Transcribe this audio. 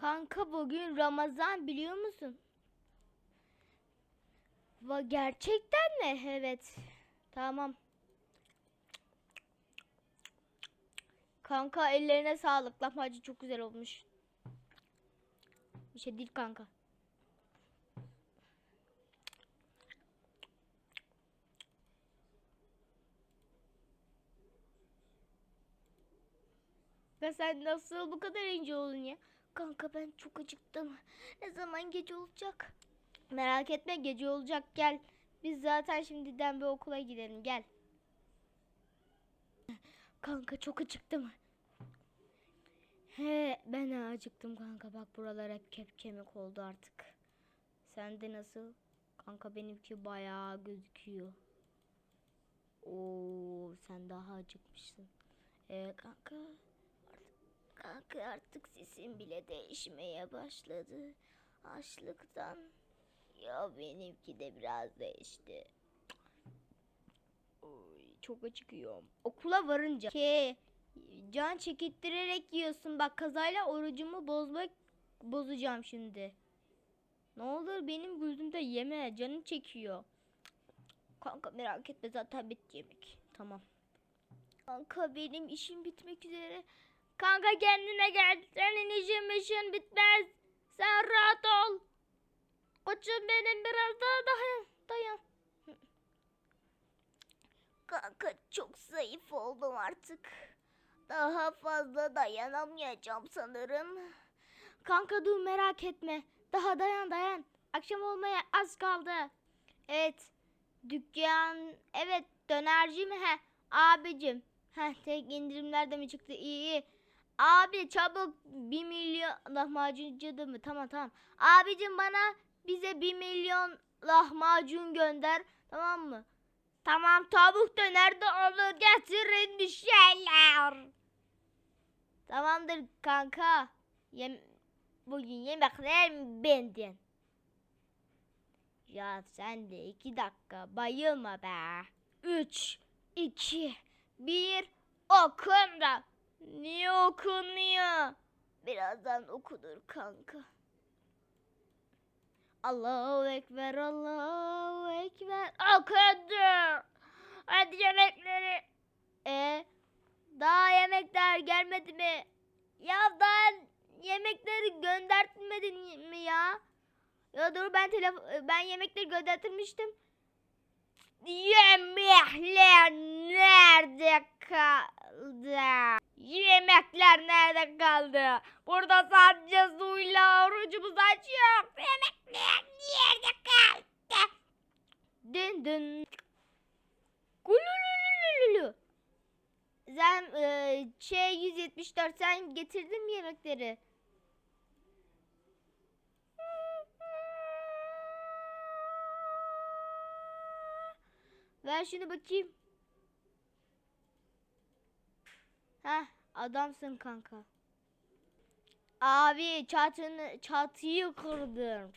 Kanka bugün Ramazan biliyor musun? Va gerçekten mi? Evet. Tamam. Kanka ellerine sağlık. Lahmacun çok güzel olmuş. Bir şey değil kanka. Ya sen nasıl bu kadar ince oldun ya? Kanka ben çok acıktım. Ne zaman gece olacak? Merak etme gece olacak gel. Biz zaten şimdiden bir okula gidelim gel. Kanka çok acıktım. He ben acıktım kanka bak buralar hep kep kemik oldu artık. Sende nasıl? Kanka benimki bayağı gözüküyor. Oo sen daha acıkmışsın. Ee, kanka Kanka artık sesim bile değişmeye başladı. Açlıktan. Ya benimki de biraz değişti. Oy, çok acıkıyorum. Okula varınca. Ke, can çekittirerek yiyorsun. Bak kazayla orucumu bozmak bozacağım şimdi. Ne olur benim gözümde yeme. Canım çekiyor. Kanka merak etme zaten bitti yemek. Tamam. Kanka benim işim bitmek üzere. Kanka kendine gel. Senin işin işin bitmez. Sen rahat ol. Koçum benim biraz daha dayan. Dayan. Kanka çok zayıf oldum artık. Daha fazla dayanamayacağım sanırım. Kanka dur merak etme. Daha dayan dayan. Akşam olmaya az kaldı. Evet. Dükkan. Evet dönerci mi? He. Abicim. Heh tek indirimler de mi çıktı? İyi iyi. Abi çabuk bir milyon lahmacuncu da mı? Tamam tamam. Abicim bana bize bir milyon lahmacun gönder. Tamam mı? Tamam tavuk döner de olur getirin bir şeyler. Tamamdır kanka. Yem Bugün yemekler benden. Ya sen de iki dakika bayılma be. Üç, iki, bir, okun da. Niye okunuyor? Birazdan okunur kanka. Allahu Ekber, Allahu Ekber. Okundu. Hadi yemekleri. E daha yemekler gelmedi mi? Ya daha yemekleri göndertmedin mi ya? Ya dur ben telefon ben yemekleri göndertmiştim. Yemekler nerede kaldı? Yemekler nerede kaldı? Burada sadece suyla orucumuz açıyor. Yemekler nerede kaldı? Dün dün. Kulululululu. Sen e, şey 174 sen getirdin mi yemekleri? Ver şunu bakayım. Heh adamsın kanka. Abi çatını çatıyı kırdım.